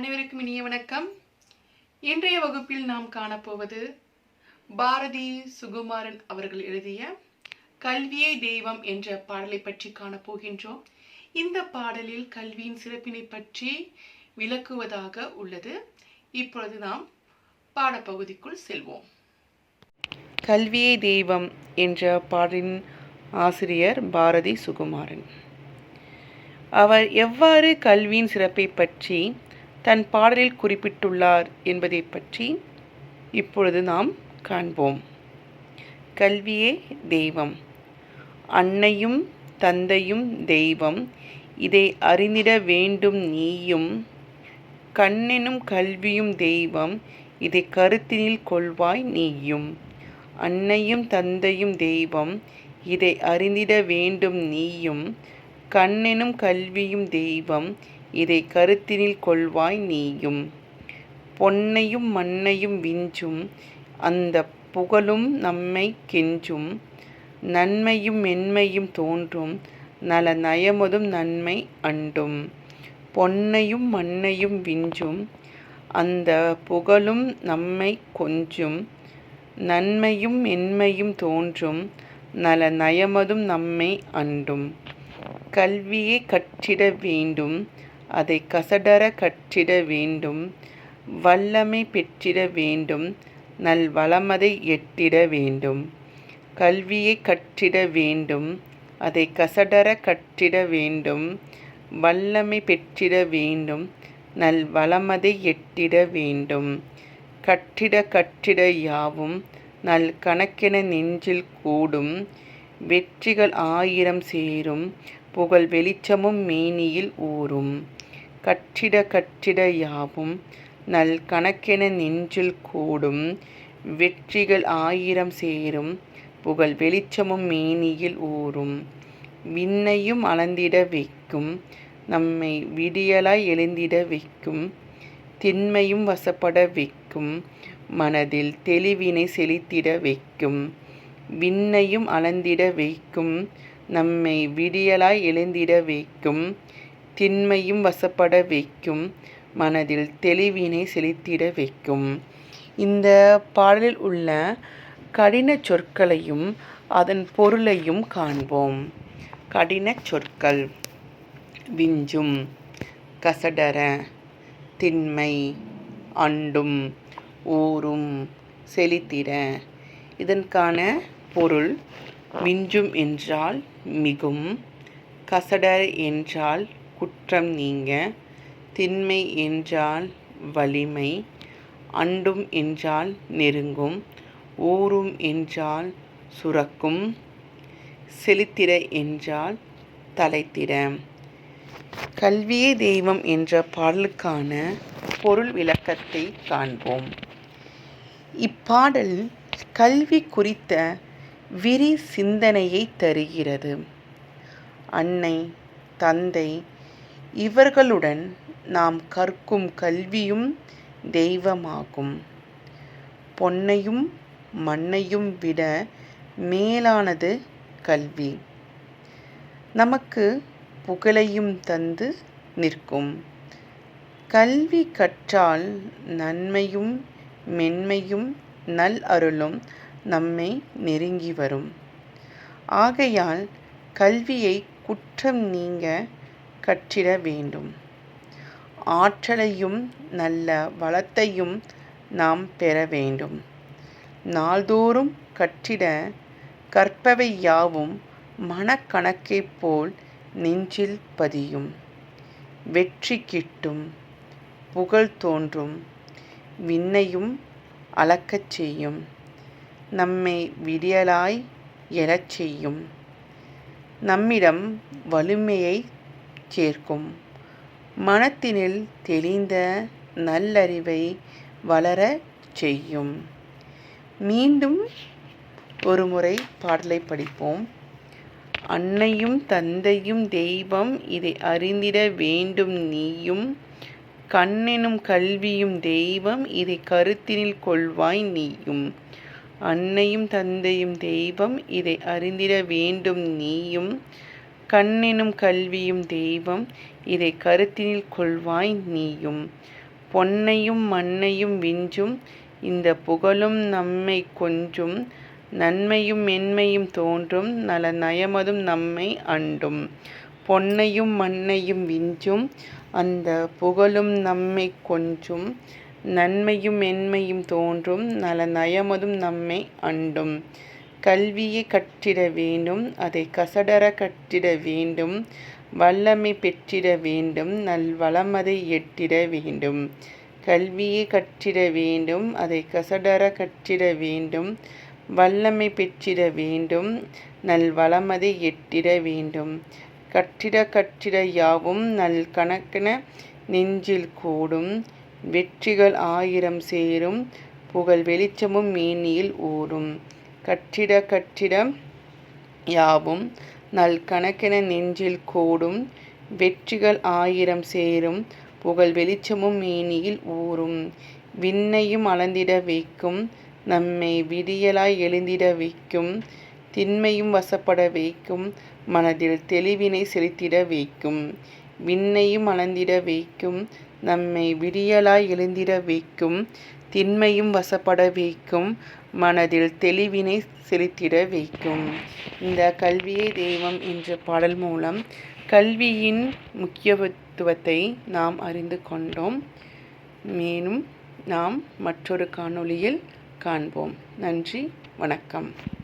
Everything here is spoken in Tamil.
அனைவருக்கும் இனிய வணக்கம். இன்றைய வகுப்பில் நாம் காணப்போவது பாரதி சுகுமாரன் அவர்கள் எழுதிய கல்வியே தெய்வம் என்ற பாடலை பற்றி காணப்போகின்றோம். இந்த பாடலில் கல்வியின் சிறப்பினை பற்றி விளக்குவதாக உள்ளது. இப்பொழுது நாம் பாடப்பகுதிக்குள் செல்வோம். கல்வியே தெய்வம் என்ற பாடலின் ஆசிரியர் பாரதி சுகுமாரன். அவர் எவ்வாறு கல்வியின் சிறப்பை பற்றி தன் பாடலில் குறிப்பிட்டுள்ளார் என்பதை பற்றி இப்பொழுது நாம் காண்போம். கல்வியே தெய்வம். அன்னையும் தந்தையும் தெய்வம். இதை அறிந்திட வேண்டும் நீயும். கண்ணெனும் கல்வியும் தெய்வம். இதை கருத்தினில் கொள்வாய் நீயும். அன்னையும் தந்தையும் தெய்வம். இதை அறிந்திட வேண்டும் நீயும். கண்ணெனும் கல்வியும் தெய்வம். இதை கருத்தினில் கொள்வாய் நீயும். பொன்னையும் மண்ணையும் விஞ்சும் அந்த புகழும் நம்மை கெஞ்சும். நன்மையும் மென்மையும் தோன்றும் நல நயமதும் நன்மை அண்டும். பொன்னையும் மண்ணையும் விஞ்சும் அந்த புகழும் நம்மை கொஞ்சும். நன்மையும் மென்மையும் தோன்றும் நல நயமதும் நம்மை அண்டும். கல்வியை கற்றிட வேண்டும் அதை கசடர கற்றிட வேண்டும் வல்லமை பெற்றிட வேண்டும் நல் வளமதை எட்டிட வேண்டும். கல்வியை கற்றிட வேண்டும் அதை கசடர கற்றிட வேண்டும் வல்லமை பெற்றிட வேண்டும் நல் வளமதை எட்டிட வேண்டும். கற்றிட கற்றிட யாவும் நல் கணக்கென நெஞ்சில் கூடும் வெற்றிகள் ஆயிரம் சேரும் புகழ் வெளிச்சமும் மேனியில் ஊறும் கற்றிட கற்றிட யாவும் நல் கணக்கென நெஞ்சில் கூடும். வெற்றிகள் ஆயிரம் சேரும் புகழ் வெளிச்சமும் மேனியில் ஊறும் விண்ணையும் அளந்திட வைக்கும் நம்மை விடியலாய் எழுந்திட வைக்கும். திண்மையும் வசப்பட வைக்கும் மனதில் தெளிவினை செலுத்திட வைக்கும். விண்ணையும் அளந்திட வைக்கும் நம்மை விடியலாய் எழுந்திட வைக்கும். திண்மையும் வசப்பட வைக்கும். மனதில் தெளிவினை செலுத்திட வைக்கும். இந்த பாடலில் உள்ள கடின சொற்களையும் அதன் பொருளையும் காண்போம். கடின சொற்கள். விஞ்சும் கசடர திண்மை அண்டும் ஊறும் செழித்திட. இதற்கான பொருள் மிஞ்சும் என்றால் மிகும் கசடர் என்றால் குற்றம் நீங்க திண்மை என்றால் வலிமை அண்டும் என்றால் நெருங்கும் ஊறும் என்றால் சுரக்கும் செலுத்திட என்றால் தலைத்திட. கல்வியே தெய்வம் என்ற பாடலுக்கான பொருள் விளக்கத்தை காண்போம். இப்பாடல் கல்வி குறித்த விரி சிந்தனையை தருகிறது. அன்னை தந்தை இவர்களுடன் நாம் கற்கும் கல்வியும் தெய்வமாகும். பொன்னையும் மண்ணையும் விட மேலானது கல்வி. நமக்கு புகழையும் தந்து நிற்கும். கல்வி கற்றால் நன்மையும் மென்மையும் நல் அருளும் நம்மை நெருங்கி வரும். ஆகையால் கல்வியை குற்றம் நீங்க கற்றிட வேண்டும். ஆற்றலையும் நல்ல வளத்தையும் நாம் பெற வேண்டும். நாள்தோறும் கற்றிட கற்பவை யாவும் மனக்கணக்கைப் போல் நெஞ்சில் பதியும். வெற்றி கிட்டும் புகழ் தோன்றும் விண்ணையும் அளக்கச் செய்யும். நம்மை விடியலாய் எழச் செய்யும். நம்மிடம் வலிமையை சேர்க்கும். மனத்தினில் தெளிந்த நல்லறிவை வளர செய்யும். மீண்டும் ஒரு முறை பாடலை படிப்போம். அன்னையும் தந்தையும் தெய்வம் இதை அறிந்திட வேண்டும் நீயும். கண்ணெனும் கல்வியும் தெய்வம் இதை கருத்தினில் கொள்வாய் நீயும். அன்னையும் தந்தையும் தெய்வம் இதை அறிந்திட வேண்டும் நீயும். கண்ணெனும் கல்வியும் தெய்வம் இதை கருத்தினில் கொள்வாய் நீயும். பொன்னையும் மண்ணையும் விஞ்சும் இந்த புகழும் நம்மை கொஞ்சும். நன்மையும் மென்மையும் தோன்றும் நல நயமதும் நம்மை அண்டும். பொன்னையும் மண்ணையும் விஞ்சும் அந்த புகழும் நம்மை கொஞ்சும். நன்மையும் மென்மையும் தோன்றும் நல நயமதும் நம்மை அண்டும். கல்வியை கற்றிட வேண்டும் அதை கசடர கற்றிட வேண்டும் வல்லமை பெற்றிட வேண்டும் நல் வளமதை எட்டிட வேண்டும். கல்வியை கற்றிட வேண்டும் அதை கசடர கற்றிட வேண்டும் வல்லமை பெற்றிட வேண்டும் நல் வளமதை எட்டிட வேண்டும். கற்றிட கற்றிட யாவும் நல் கணக்கென நெஞ்சில் கூடும் வெற்றிகள் ஆயிரம் சேரும் புகழ் வெளிச்சமும் மேனியில் ஓடும். கட்டிட கட்டிடம் யாவும் நல் கணக்கென நெஞ்சில் கூடும் வெற்றிகள் ஆயிரம் சேரும் புகழ் வெளிச்சமும் மேனியில் ஊறும். விண்ணையும் அளந்திட வைக்கும் நம்மை விடியலாய் எழுந்திட வைக்கும் திண்மையும் வசப்பட வைக்கும் மனதில் தெளிவினை செலுத்திட வைக்கும். விண்ணையும் அளந்திட வைக்கும் நம்மை விடியலாய் எழுந்திட வைக்கும் திண்மையும் வசப்பட வைக்கும் மனதில் தெளிவினை செலுத்திட வைக்கும். இந்த கல்வியே தெய்வம் என்ற பாடல் மூலம் கல்வியின் முக்கியத்துவத்தை நாம் அறிந்து கொண்டோம். மேலும் நாம் மற்றொரு காணொளியில் காண்போம். நன்றி வணக்கம்.